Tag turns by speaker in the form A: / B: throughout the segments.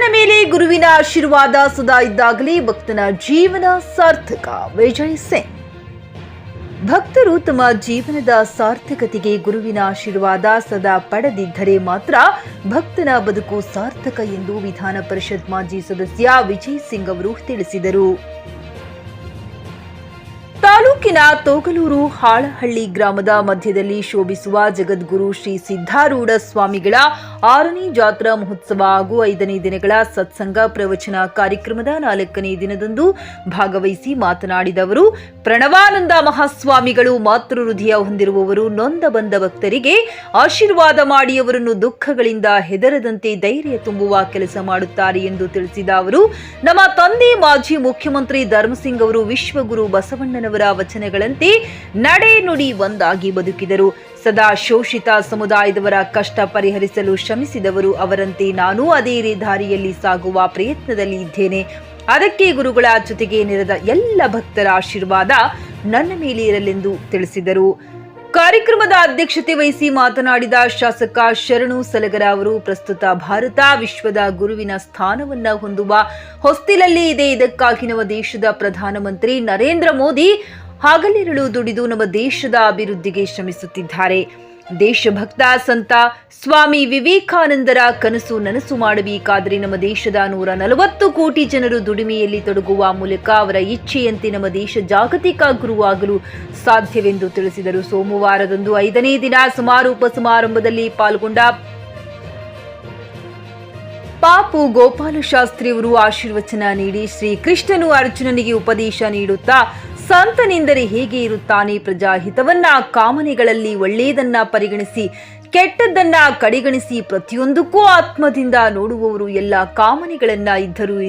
A: ಭಕ್ತನ ಮೇಲೆ ಗುರುವಿನ ಆಶೀರ್ವಾದ ಸದಾ ಇದ್ದಾಗಲೇ ಭಕ್ತನ ಜೀವನ ಸಾರ್ಥಕ. ವಿಜಯ್ ಸಿಂಗ್ ಭಕ್ತರು ತಮ್ಮ ಜೀವನದ ಸಾರ್ಥಕತೆಗೆ ಗುರುವಿನ ಆಶೀರ್ವಾದ ಸದಾ ಪಡೆದಿದ್ದರೆ ಮಾತ್ರ ಭಕ್ತನ ಬದುಕು ಸಾರ್ಥಕ ಎಂದು ವಿಧಾನ ಪರಿಷತ್ ಮಾಜಿ ಸದಸ್ಯ ವಿಜಯ್ ಸಿಂಗ್ ಅವರು ತಿಳಿಸಿದರು. ತಾಲೂಕಿನ ತೋಗಲೂರು ಹಾಳಹಳ್ಳಿ ಗ್ರಾಮದ ಮಧ್ಯದಲ್ಲಿ ಶೋಭಿಸುವ ಜಗದ್ಗುರು ಶ್ರೀ ಸಿದ್ಧಾರೂಢ ಸ್ವಾಮಿಗಳ ಆರನೇ ಜಾತ್ರಾ ಮಹೋತ್ಸವ ಹಾಗೂ ಐದನೇ ದಿನಗಳ ಸತ್ಸಂಗ ಪ್ರವಚನ ಕಾರ್ಯಕ್ರಮದ ನಾಲ್ಕನೇ ದಿನದಂದು ಭಾಗವಹಿಸಿ ಮಾತನಾಡಿದ ಅವರು, ಪ್ರಣವಾನಂದ ಮಹಾಸ್ವಾಮಿಗಳು ಮಾತೃ ಹೃದಯ ಹೊಂದಿರುವವರು ನೊಂದ ಬಂದ ಭಕ್ತರಿಗೆ ಆಶೀರ್ವಾದ ಮಾಡಿ ಅವರನ್ನು ದುಃಖಗಳಿಂದ ಹೆದರದಂತೆ ಧೈರ್ಯ ತುಂಬುವ ಕೆಲಸ ಮಾಡುತ್ತಾರೆ ಎಂದು ತಿಳಿಸಿದ ಅವರು, ನಮ್ಮ ತಂದೆ ಮಾಜಿ ಮುಖ್ಯಮಂತ್ರಿ ಧರ್ಮಸಿಂಗ್ ಅವರು ವಿಶ್ವಗುರು ಬಸವಣ್ಣನವರ ವಚನಗಳಂತೆ, ನಡೆ ನುಡಿ ಒಂದಾಗಿ ಬದುಕಿದರು. ಸದಾ ಶೋಷಿತ ಸಮುದಾಯದವರ ಕಷ್ಟ ಪರಿಹರಿಸಲು ಶ್ರಮಿಸಿದವರು ಅವರಂತೆ ನಾನು ಅದೇ ದಾರಿಯಲ್ಲಿ ಸಾಗುವ ಪ್ರಯತ್ನದಲ್ಲಿ ಇದ್ದೇನೆ. ಅದಕ್ಕೆ ಗುರುಗಳ ಜೊತೆಗೆ ನೆರೆದ ಎಲ್ಲ ಭಕ್ತರ ಆಶೀರ್ವಾದ ನನ್ನ ಮೇಲೆ ಇರಲೆಂದು ತಿಳಿಸಿದರು. ಕಾರ್ಯಕ್ರಮದ ಅಧ್ಯಕ್ಷತೆ ವಹಿಸಿ ಮಾತನಾಡಿದ ಶಾಸಕ ಶರಣು ಸಲಗರ ಅವರು, ಪ್ರಸ್ತುತ ಭಾರತ ವಿಶ್ವದ ಗುರುವಿನ ಸ್ಥಾನವನ್ನ ಹೊಂದುವ ಹೊಸ್ತಿಲಲ್ಲಿ ಇದೆ. ಇದಕ್ಕಾಗಿ ನಮ್ಮ ದೇಶದ ಪ್ರಧಾನಮಂತ್ರಿ ನರೇಂದ್ರ ಮೋದಿ ಹಗಲಿರುಳು ದುಡಿದು ನಮ್ಮ ದೇಶದ ಅಭಿವೃದ್ಧಿಗೆ ಶ್ರಮಿಸುತ್ತಿದ್ದಾರೆ. ದೇಶಭಕ್ತ ಸಂತ ಸ್ವಾಮಿ ವಿವೇಕಾನಂದರ ಕನಸು ನನಸು ಮಾಡಬೇಕಾದರೆ ನಮ್ಮ ದೇಶದ ನೂರ ನಲವತ್ತು ಕೋಟಿ ಜನರು ದುಡಿಮೆಯಲ್ಲಿ ತೊಡಗುವ ಮೂಲಕ ಅವರ ಇಚ್ಛೆಯಂತೆ ನಮ್ಮ ದೇಶ ಜಾಗತಿಕ ಗುರುವಾಗಲು ಸಾಧ್ಯವೆಂದು ತಿಳಿಸಿದರು. ಸೋಮವಾರದಂದು ಐದನೇ ದಿನ ಸಮಾರೋಪ ಸಮಾರಂಭದಲ್ಲಿ ಪಾಲ್ಗೊಂಡ ಪಾಪು ಗೋಪಾಲಶಾಸ್ತ್ರಿಯವರು ಆಶೀರ್ವಚನ ನೀಡಿ ಶ್ರೀ ಕೃಷ್ಣನು ಅರ್ಜುನನಿಗೆ ಉಪದೇಶ ನೀಡುತ್ತಾ ಸಂತನೆಂದರೆ ಹೇಗೆ ಇರುತ್ತಾನೆ ಪ್ರಜಾಹಿತವನ್ನ ಕಾಮನೆಗಳಲ್ಲಿ ಒಳ್ಳೆಯದನ್ನ ಪರಿಗಣಿಸಿ ಕೆಟ್ಟದ್ದನ್ನ ಕಡೆಗಣಿಸಿ ಪ್ರತಿಯೊಂದಕ್ಕೂ ಆತ್ಮದಿಂದ ನೋಡುವವರು ಎಲ್ಲ ಕಾಮನೆಗಳನ್ನ ಇದ್ದರೂ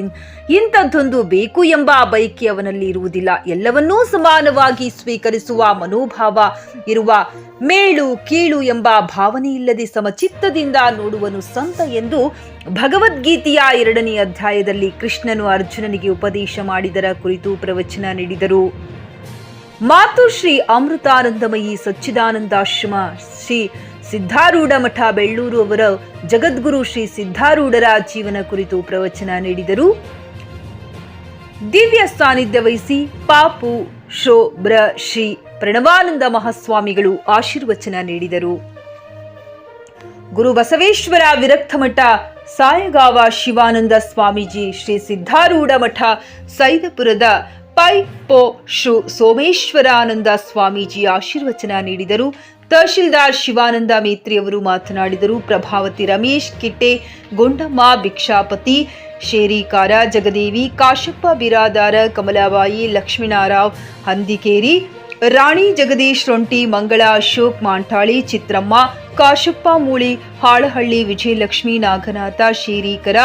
A: ಇಂಥದ್ದೊಂದು ಬೇಕು ಎಂಬ ಬಯಕೆ ಅವನಲ್ಲಿ ಇರುವುದಿಲ್ಲ. ಎಲ್ಲವನ್ನೂ ಸಮಾನವಾಗಿ ಸ್ವೀಕರಿಸುವ ಮನೋಭಾವ ಇರುವ ಮೇಳು, ಕೀಳು ಎಂಬ ಭಾವನೆ ಇಲ್ಲದೆ ಸಮಚಿತ್ತದಿಂದ ನೋಡುವನು ಸಂತ ಎಂದು ಭಗವದ್ಗೀತೆಯ ಎರಡನೇ ಅಧ್ಯಾಯದಲ್ಲಿ ಕೃಷ್ಣನು ಅರ್ಜುನನಿಗೆ ಉಪದೇಶ ಮಾಡಿದರ ಕುರಿತು ಪ್ರವಚನ ನೀಡಿದರು. ಮಾತು ಶ್ರೀ ಅಮೃತಾನಂದಮಯಿ ಸಚ್ಚಿದಾನಂದಾಶ್ರಮ ಶ್ರೀ ಸಿದ್ಧಾರೂಢ ಮಠ ಬೆಳ್ಳೂರು ಅವರ ಜಗದ್ಗುರು ಶ್ರೀ ಸಿದ್ಧಾರೂಢರ ಜೀವನ ಕುರಿತು ಪ್ರವಚನ ನೀಡಿದರು. ದಿವ್ಯ ಸಾನ್ನಿಧ್ಯ ವಹಿಸಿ ಪಾಪು, ಶೋ, ಬ್ರ, ಶ್ರೀ ಪ್ರಣವಾನಂದ ಮಹಾಸ್ವಾಮಿಗಳು ಆಶೀರ್ವಚನ ನೀಡಿದರು. ಗುರು ಬಸವೇಶ್ವರ ವಿರಕ್ತ ಮಠ, ಸಾಯಗಾವ ಶಿವಾನಂದ ಸ್ವಾಮೀಜಿ ಶ್ರೀ ಸಿದ್ಧಾರೂಢ ಮಠ, ಸೈದಪುರದ ಪೈ ಪೋ ಶು ಸೋಮೇಶ್ವರಾನಂದ ಸ್ವಾಮೀಜಿ ಆಶೀರ್ವಚನ ನೀಡಿದರು. ತಹಶೀಲ್ದಾರ್ ಶಿವಾನಂದ ಮೇತ್ರಿ ಅವರು ಮಾತನಾಡಿದರು. ಪ್ರಭಾವತಿ ರಮೇಶ್, ಕಿಟ್ಟೆ ಗೊಂಡಮ್ಮ, ಭಿಕ್ಷಾಪತಿ ಶೇರಿಕಾರ, ಜಗದೇವಿ, ಕಾಶಪ್ಪ, ಬಿರಾದಾರ, ಕಮಲಾಬಾಯಿ, ಲಕ್ಷ್ಮೀನಾರಾವ್, ಹಂದಿಕೇರಿ, ರಾಣಿ ಜಗದೀಶ್ ರೊಂಟಿ, ಮಂಗಳ ಅಶೋಕ್ ಮಾಂಟಾಳಿ ಚಿತ್ರಮ್ಮ, ಕಾಶಪ್ಪ ಮೂಳಿ, ಹಾಳಹಳ್ಳಿ ವಿಜಯಲಕ್ಷ್ಮಿ, ನಾಗನಾಥ, ಶೇರೀಕರ,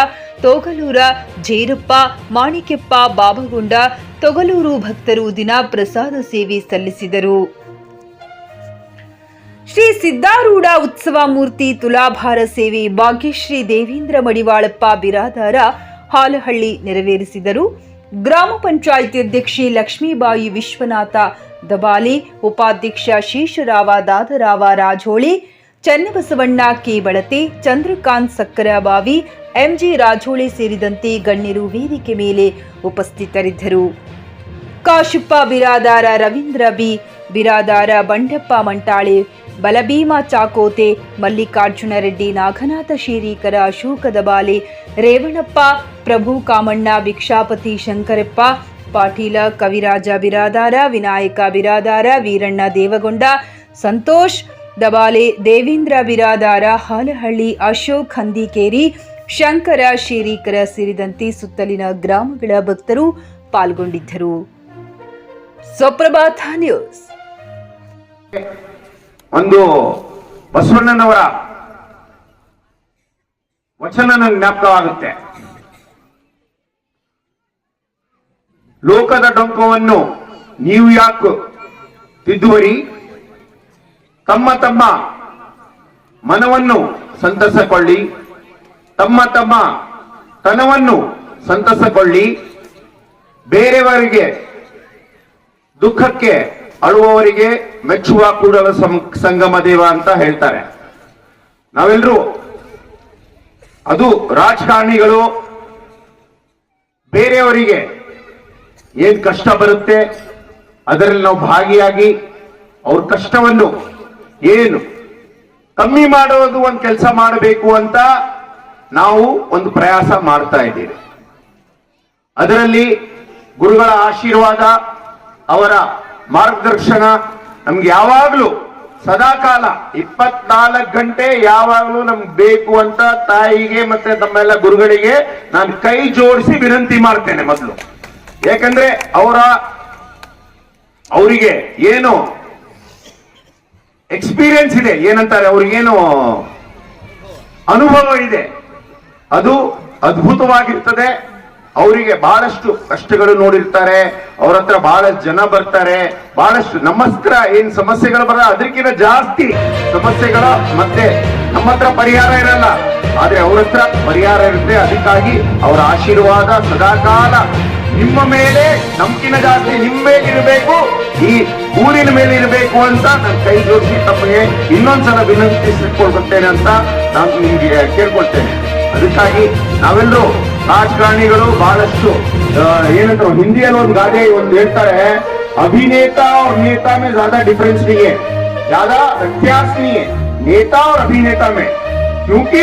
A: ತೋಗಲೂರ, ಜೇರಪ್ಪ ಮಾಣಿಕೆಪ್ಪ ಬಾಬಗೊಂಡ, ತೊಗಲೂರು ಭಕ್ತರು ದಿನ ಪ್ರಸಾದ ಸೇವೆ ಸಲ್ಲಿಸಿದರು. ಶ್ರೀ ಸಿದ್ಧಾರೂಢ ಉತ್ಸವ ಮೂರ್ತಿ ತುಲಾಭಾರ ಸೇವೆ ಭಾಗ್ಯಶ್ರೀ ದೇವೇಂದ್ರ ಮಡಿವಾಳಪ್ಪ ಬಿರಾದಾರ ಹಾಲಹಳ್ಳಿ ನೆರವೇರಿಸಿದರು. ಗ್ರಾಮ ಪಂಚಾಯಿತಿ ಅಧ್ಯಕ್ಷೆ ಲಕ್ಷ್ಮೀಬಾಯಿ ವಿಶ್ವನಾಥ ದಬಾಲಿ, ಉಪಾಧ್ಯಕ್ಷ ಶೀಶರಾವ ದಾದರಾವ ರಾಜೋಳಿ, ಚನ್ನಬಸವಣ್ಣ ಕೆ ಬಳತೆ, ಚಂದ್ರಕಾಂತ್ ಸಕ್ಕರಬಾವಿ, ಎಂಜಿ ರಾಜೋಳಿ ಸೇರಿದಂತೆ ಗಣ್ಯರು ವೇದಿಕೆ ಮೇಲೆ ಉಪಸ್ಥಿತರಿದ್ದರು. ಕಾಶುಪ್ಪ ಬಿರಾದಾರ ರವೀಂದ್ರ ಬಿ, ಬಿರಾದಾರ ಬಂಡಪ್ಪ ಮಂಟಾಳೆ ಬಲಭೀಮ ಚಾಕೋತೆ, ಮಲ್ಲಿಕಾರ್ಜುನ ರೆಡ್ಡಿ, ನಾಗನಾಥ ಶೇರೀಕರ ಅಶೋಕ ದಬಾಲೆ ರೇವಣಪ್ಪ, ಪ್ರಭು ಕಾಮಣ್ಣ, ಭಿಕ್ಷಾಪತಿ ಶಂಕರಪ್ಪ, ಪಾಟೀಲ, ಕವಿರಾಜ ಬಿರಾದಾರ, ವಿನಾಯಕ ಬಿರಾದಾರ, ವೀರಣ್ಣ ದೇವಗೊಂಡ, ಸಂತೋಷ್ ದಬಾಲೆ, ದೇವೇಂದ್ರ ಬಿರಾದಾರ, ಹಾಲಹಳ್ಳಿ, ಅಶೋಕ್ ಹಂದಿಕೇರಿ, ಶಂಕರ ಶಿರೀಕರ ಸೇರಿದಂತೆ ಸುತ್ತಲಿನ ಗ್ರಾಮಗಳ ಭಕ್ತರು ಪಾಲ್ಗೊಂಡಿದ್ದರು. ಸ್ವಪ್ರಭಾತ ನ್ಯೂಸ್.
B: ಒಂದು ಬಸವಣ್ಣನವರ ವಚನ ನಂಗೆ ಜ್ಞಾಪಕವಾಗುತ್ತೆ. ಲೋಕದ ಡೊಂಕವನ್ನು ನೀವು ಯಾಕೆ ತಿದ್ದುವರಿ? ತಮ್ಮ ತಮ್ಮ ಮನವನ್ನು ಸಂತಸಕೊಳ್ಳಿ. ತಮ್ಮ ತಮ್ಮ ತನವನ್ನು ಸಂತಸಕೊಳ್ಳಿ. ಬೇರೆಯವರಿಗೆ ದುಃಖಕ್ಕೆ ಅಳುವವರಿಗೆ ಮೆಚ್ಚುವ ಕೂಡಲ ಸಂಗಮ ದೇವ ಅಂತ ಹೇಳ್ತಾರೆ. ನಾವೆಲ್ಲರೂ ಅದು ರಾಜಕಾರಣಿಗಳು ಬೇರೆಯವರಿಗೆ ಏನ್ ಕಷ್ಟ ಬರುತ್ತೆ, ಅದರಲ್ಲಿ ನಾವು ಭಾಗಿಯಾಗಿ ಅವ್ರ ಕಷ್ಟವನ್ನು ಏನು ಕಮ್ಮಿ ಮಾಡೋದು ಒಂದು ಕೆಲಸ ಮಾಡಬೇಕು ಅಂತ ನಾವು ಒಂದು ಪ್ರಯಾಸ ಮಾಡ್ತಾ ಇದ್ದೀವಿ. ಅದರಲ್ಲಿ ಗುರುಗಳ ಆಶೀರ್ವಾದ ಅವರ ಮಾರ್ಗದರ್ಶನ ನಮ್ಗೆ ಯಾವಾಗ್ಲೂ ಸದಾಕಾಲ ಇಪ್ಪತ್ನಾಲ್ಕು ಗಂಟೆ ಯಾವಾಗ್ಲೂ ನಮ್ಗೆ ಬೇಕು ಅಂತ ತಾಯಿಗೆ ಮತ್ತೆ ತಮ್ಮೆಲ್ಲ ಗುರುಗಳಿಗೆ ನಾನು ಕೈ ಜೋಡಿಸಿ ವಿನಂತಿ ಮಾಡ್ತೇನೆ ಮೊದಲು. ಯಾಕಂದ್ರೆ ಅವರ ಅವರಿಗೆ ಏನು ಎಕ್ಸ್ಪೀರಿಯನ್ಸ್ ಇದೆ, ಏನಂತಾರೆ ಅವ್ರಿಗೇನು ಅನುಭವ ಇದೆ. ಅದು ಅದ್ಭುತವಾಗಿರ್ತದೆ. ಅವರಿಗೆ ಬಹಳಷ್ಟು ಕಷ್ಟಗಳು ನೋಡಿರ್ತಾರೆ. ಅವ್ರ ಹತ್ರ ಬಹಳಷ್ಟು ಜನ ಬರ್ತಾರೆ. ಬಹಳಷ್ಟು ನಮ್ಮ ಹತ್ರ ಏನ್ ಸಮಸ್ಯೆಗಳು ಬರ ಅದಕ್ಕಿಂತ ಜಾಸ್ತಿ ಸಮಸ್ಯೆಗಳ ಮತ್ತೆ ನಮ್ಮ ಹತ್ರ ಪರಿಹಾರ ಇರಲ್ಲ. ಆದ್ರೆ ಅವ್ರ ಹತ್ರ ಪರಿಹಾರ ಇರುತ್ತೆ. ಅದಕ್ಕಾಗಿ ಅವರ ಆಶೀರ್ವಾದ ಸದಾಕಾಲ ನಿಮ್ಮ ಮೇಲೆ ನಮ್ಕಿನ ಜಾಸ್ತಿ ನಿಮ್ಮ ಮೇಲೆ ಇರಬೇಕು, ಈ ಊರಿನ ಮೇಲೆ ಇರಬೇಕು ಅಂತ ನಾನು ಕೈ ಜೋಡಿಸಿ ತಮಗೆ ಇನ್ನೊಂದ್ಸಲ ವಿನಂತಿಸಿಕೊಳ್ಬರ್ತೇನೆ ಅಂತ ನಾನು ನಿಮ್ಗೆ ಕೇಳ್ಕೊಳ್ತೇನೆ. ಅದಕ್ಕಾಗಿ ನಾವೆಲ್ಲರೂ ರಾಜಕಾರಣಿಗಳು ಬಹಳಷ್ಟು ಆ, ಏನಂತಾರೆ ಹಿಂದಿಯಲ್ಲಿ ಒಂದು ಗಾದೆ ಒಂದು ಹೇಳ್ತಾರೆ अभिनेता और नेता में ज्यादा डिफरेंस नहीं है ज्यादा व्यत्यास नहीं है नेता और अभिनेता में क्योंकि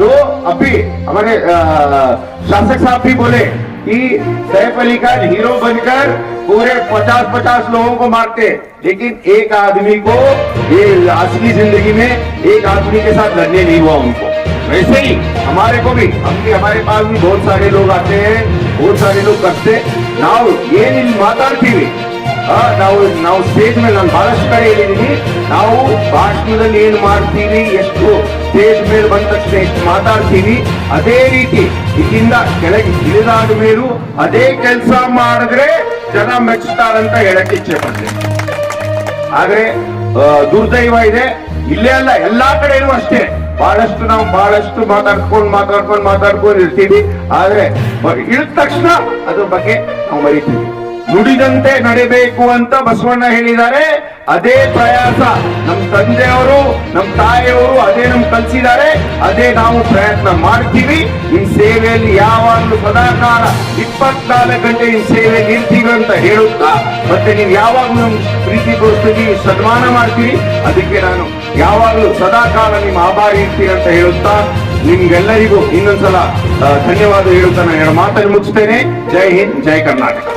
B: जो अभी हमारे अ, शासक साहब भी बोले कि सैफ अली खान हीरो बनकर पूरे पचास पचास लोगों को मारते लेकिन एक आदमी को ये असली जिंदगी में एक आदमी के साथ लड़ने नहीं हुआ उनको वैसे ही हमारे को भी हम भी हमारे पास भी बहुत सारे लोग आते हैं बहुत सारे लोग करते ನಾವು ಏನಿಲ್ಲಿ ಮಾತಾಡ್ತೀವಿ ಆ, ನಾವು ನಾವು ಸ್ಟೇಜ್ ಮೇಲೆ ನಾನು ಬಹಳಷ್ಟು ಕಡೆ ಹೇಳಿದೀನಿ ನಾವು ಭಾಷಣದಲ್ಲಿ ಏನ್ ಮಾಡ್ತೀವಿ ಎಷ್ಟು ಸ್ಟೇಜ್ ಮೇಲೆ ಬಂದ ತಕ್ಷಣ ಎಷ್ಟು ಮಾತಾಡ್ತೀವಿ ಅದೇ ರೀತಿ ಇಲ್ಲಿಂದ ಕೆಳಗೆ ಇಳಿದಾದ ಮೇಲೂ ಅದೇ ಕೆಲಸ ಮಾಡಿದ್ರೆ ಜನ ಮೆಚ್ಚುತ್ತಾರಂತ ಹೇಳಕ್ ಇಚ್ಛೆ ಪಡ್ತೀನಿ ಆದ್ರೆ ಆ, ದುರ್ದೈವ ಇದೆ ಇಲ್ಲೇ ಅಲ್ಲ ಎಲ್ಲಾ ಕಡೆನೂ ಅಷ್ಟೇ ಬಹಳಷ್ಟು ನಾವು ಬಹಳಷ್ಟು ಮಾತಾಡ್ಕೊಂಡು ಮಾತಾಡ್ಕೊಂಡು ಮಾತಾಡ್ಕೊಂಡು ಇರ್ತೀವಿ. ಆದ್ರೆ ಇಳಿದ ತಕ್ಷಣ ಅದ್ರ ಬಗ್ಗೆ ನಾವು ಮರಿತೀವಿ. ನುಡಿದಂತೆ ನಡೆಯಬೇಕು ಅಂತ ಬಸವಣ್ಣ ಹೇಳಿದ್ದಾರೆ. ಅದೇ ಪ್ರಯಾಸ ನಮ್ಮ ತಂದೆಯವರು ನಮ್ಮ ತಾಯಿಯವರು ಅದೇ ನಮ್ ಕಲ್ಸಿದ್ದಾರೆ. ಅದೇ ನಾವು ಪ್ರಯತ್ನ ಮಾಡ್ತೀವಿ. ಈ ಸೇವೆಯಲ್ಲಿ ಯಾವಾಗಲೂ ಸದಾಕಾಲ ಇಪ್ಪತ್ನಾಲ್ಕು ಗಂಟೆ ಈ ಸೇವೆಯಲ್ಲಿ ಇರ್ತೀವಿ ಅಂತ ಹೇಳುತ್ತಾ, ಮತ್ತೆ ನೀವು ಯಾವಾಗಲೂ ನಮ್ಮ ಪ್ರೀತಿ ತೋರಿಸ್ತೀವಿ ಸನ್ಮಾನ ಮಾಡ್ತೀವಿ. ಅದಕ್ಕೆ ನಾನು ಯಾವಾಗಲೂ ಸದಾಕಾಲ ನಿಮ್ಮ ಆಭಾರಿ ಇರ್ತೀರಿ ಅಂತ ಹೇಳುತ್ತಾ ನಿಮ್ಗೆಲ್ಲರಿಗೂ ಇನ್ನೊಂದ್ಸಲ ಧನ್ಯವಾದ ಹೇಳುತ್ತಾ ನಾನು ಮಾತನ್ನು ಮುಗಿಸ್ತೇನೆ ಜೈ ಹಿಂದ್, ಜೈ ಕರ್ನಾಟಕ.